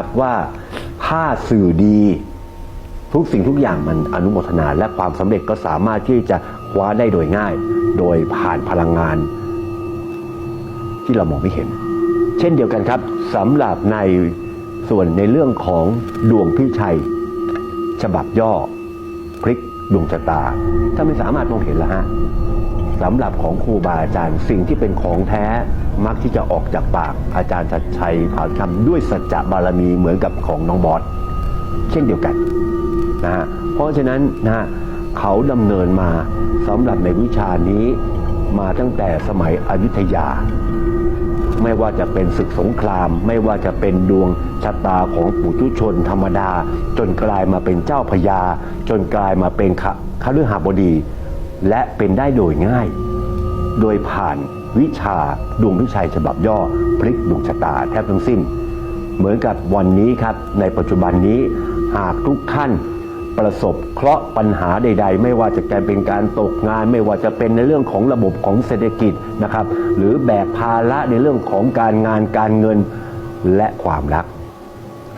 ครับว่าถ้าสื่อดีทุกสิ่งทุกอย่างมันอนุโมทนาและความสำเร็จก็สามารถที่จะคว้าได้โดยง่าย โดยผ่านพลังงาน ที่เรามองไม่เห็น เช่นเดียวกันครับสำหรับในส่วนในเรื่องของดวงพิชัย ฉบับย่อ พลิกดวงชะตา ถ้าไม่สามารถมองเห็นละฮะ สำหรับของครูบาอาจารย์ สิ่งที่เป็นของแท้มักที่จะออกจากปากอาจารย์ชัดชัยผ่านคำด้วยสัจจะบารมีเหมือนกับของน้องบอสเช่นเดียวกันนะฮะเพราะฉะนั้นนะฮะเขาดำเนินมาสำหรับในวิชานี้มาตั้งแต่สมัยอยุธยา ไม่ว่าจะเป็นศึกสงคราม ไม่ว่าจะเป็นดวงชะตาของปุถุชนธรรมดา จนกลายมาเป็นเจ้าพญาจนกลายมาเป็นขะคฤหบดี และเป็นได้โดยง่าย โดยผ่านวิชาดวงวิชัยฉบับย่อพลิกดวงชะตาแทบทั้งสิ้น เหมือนกับวันนี้ครับ ในปัจจุบันนี้หากทุกท่านประสบเคราะห์ปัญหาใด ๆ ไม่ว่าจะเป็นการตกงาน ไม่ว่าจะเป็นในเรื่องของระบบของเศรษฐกิจนะครับ หรือแบกภาระในเรื่องของการงานการเงินและความรัก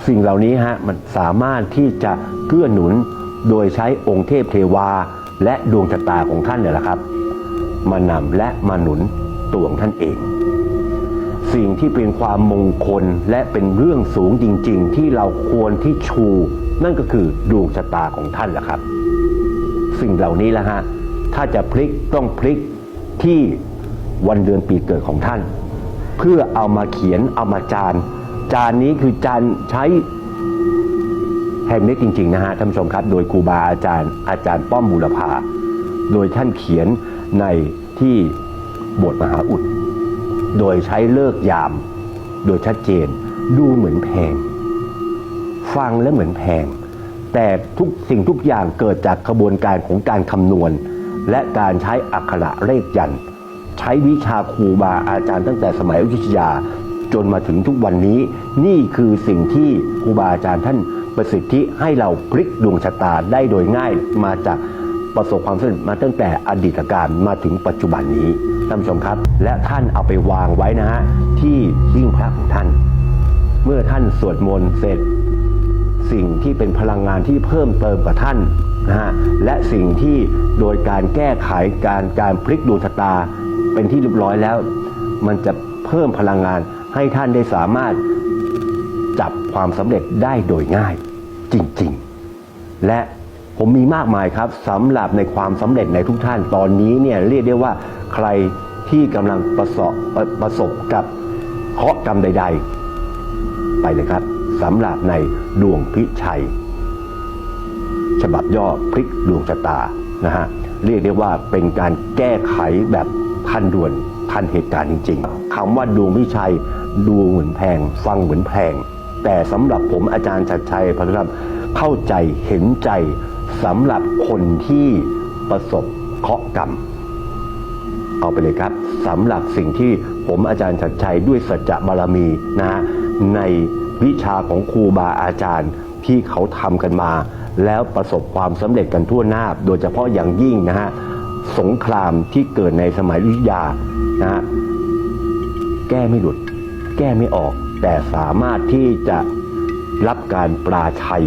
สิ่งเหล่านี้ฮะมันสามารถที่จะเกื้อหนุนโดยใช้องค์เทพเทวา และดวงชะตาของท่านเนี่ยแหละครับ มานำและมาหนุนตัวของท่านเอง สิ่งที่เป็นความมงคลและเป็นเรื่องสูงจริง ๆ ที่เราควรที่ชู นั่นก็คือดวงชะตาของท่านแหละครับ สิ่งเหล่านี้แหละฮะถ้าจะพลิกต้องพลิกที่วันเดือนปีเกิดของท่าน เพื่อเอามาเขียนเอามาจาน จานนี้คือจานใช้ แฮนด์เมดจริงๆนะฮะท่านผู้ชมครับ โดยครูบาอาจารย์อาจารย์ป้อมบุรพาโดยท่านเขียนในที่โบสถ์มหาอุด โดยใช้เลิกยาม โดยชัดเจนดูเหมือนแพง ฟังแล้วเหมือนแพง แต่ทุกสิ่งทุกอย่างเกิดจากกระบวนการของการคำนวณ และการใช้อักขระเลขยัน ใช้วิชาครูบาอาจารย์ตั้งแต่สมัยอยุธยาจนมาถึงทุกวันนี้ นี่คือสิ่งที่ครูบาอาจารย์ท่าน ประสิทธิให้เราพลิกดวงชะตาได้โดยง่ายมาจากประสบความสำเร็จมาตั้งแต่อดีตการมาถึงปัจจุบันนี้ท่านผู้ชมครับ และท่านเอาไปวางไว้นะฮะที่หิ้งพระของท่าน เมื่อท่านสวดมนต์เสร็จ สิ่งที่เป็นพลังงานที่เพิ่มเติมกับท่านนะฮะและสิ่งที่โดยการแก้ไขการการพลิกดวงชะตาเป็นที่เรียบร้อยแล้ว มันจะเพิ่มพลังงานให้ท่านได้สามารถ จับความสำเร็จได้โดยง่ายจริงๆ และผมมีมากมายครับสำหรับในความสำเร็จในทุกท่านตอนนี้เนี่ยเรียกได้ว่าใครที่กำลังประสบประสบกับเคราะห์กรรมใด ๆ ไปเลยครับสำหรับในดวงพิชัย ฉบับย่อพลิกดวงชะตานะฮะเรียกได้ว่าเป็นการแก้ไขแบบทันด่วนทันเหตุการณ์จริง ๆคำว่าดวงพิชัยดูเหมือนแพง ฟังเหมือนแพง แต่สำหรับผมอาจารย์ชัดชัยพระครับเข้าใจเห็นใจสำหรับคนที่ประสบเคราะห์กรรม เอาไปเลยครับสำหรับสิ่งที่ผมอาจารย์ชัดชัยด้วยสัจจะบารมีนะฮะในวิชาของครูบาอาจารย์ที่เขาทำกันมา แล้วประสบความสำเร็จกันทั่วหน้า โดยเฉพาะอย่างยิ่งนะฮะสงครามที่เกิดในสมัยอยุธยานะฮะแก้ไม่หลุด แก้ไม่ออก แต่สามารถที่จะรับการปราชัย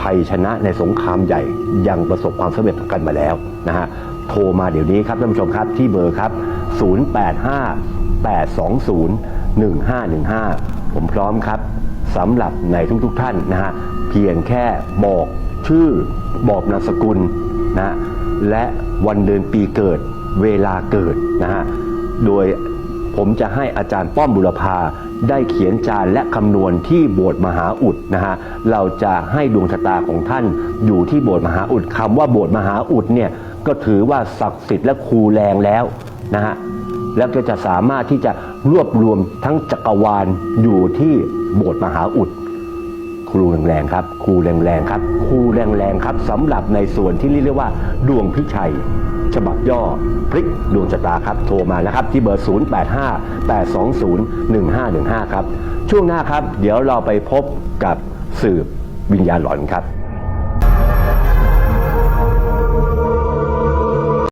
ชัยชนะในสงครามใหญ่ยังประสบความสำเร็จกันมาแล้วนะฮะโทรมาเดี๋ยวนี้ครับท่านผู้ชมครับที่เบอร์ครับ 0858201515 ผมพร้อมครับสำหรับในทุกๆทท่านนะฮะเพียงแค่บอกชื่อบอกนามสกุลนะฮะและวันเดือนปีเกิดเวลาเกิดนะฮะโดย ผมจะให้อาจารย์ป้อมบุรพาได้เขียนจานและคำนวณที่โบสถ์มหาอุดนะฮะเราจะให้ดวงชะตาของท่านอยู่ที่โบสถ์มหาอุดคำว่าโบสถ์มหาอุดเนี่ยก็ถือว่าศักดิ์สิทธิ์และครูแรงแล้วนะฮะแล้วก็จะสามารถที่จะรวบรวมทั้งจักรวาลอยู่ที่โบสถ์มหาอุด ครูแรงๆครับครูแรงๆครับครูแรงๆครับสำหรับในส่วนที่เรียกว่า ดวงพิชัย ฉบับย่อพลิกดวงชะตาครับ โทรมานะครับ ที่เบอร์ 0858201515 ครับ ช่วงหน้าครับ เดี๋ยวเราไปพบกับสืบวิญญาณหลอนครับ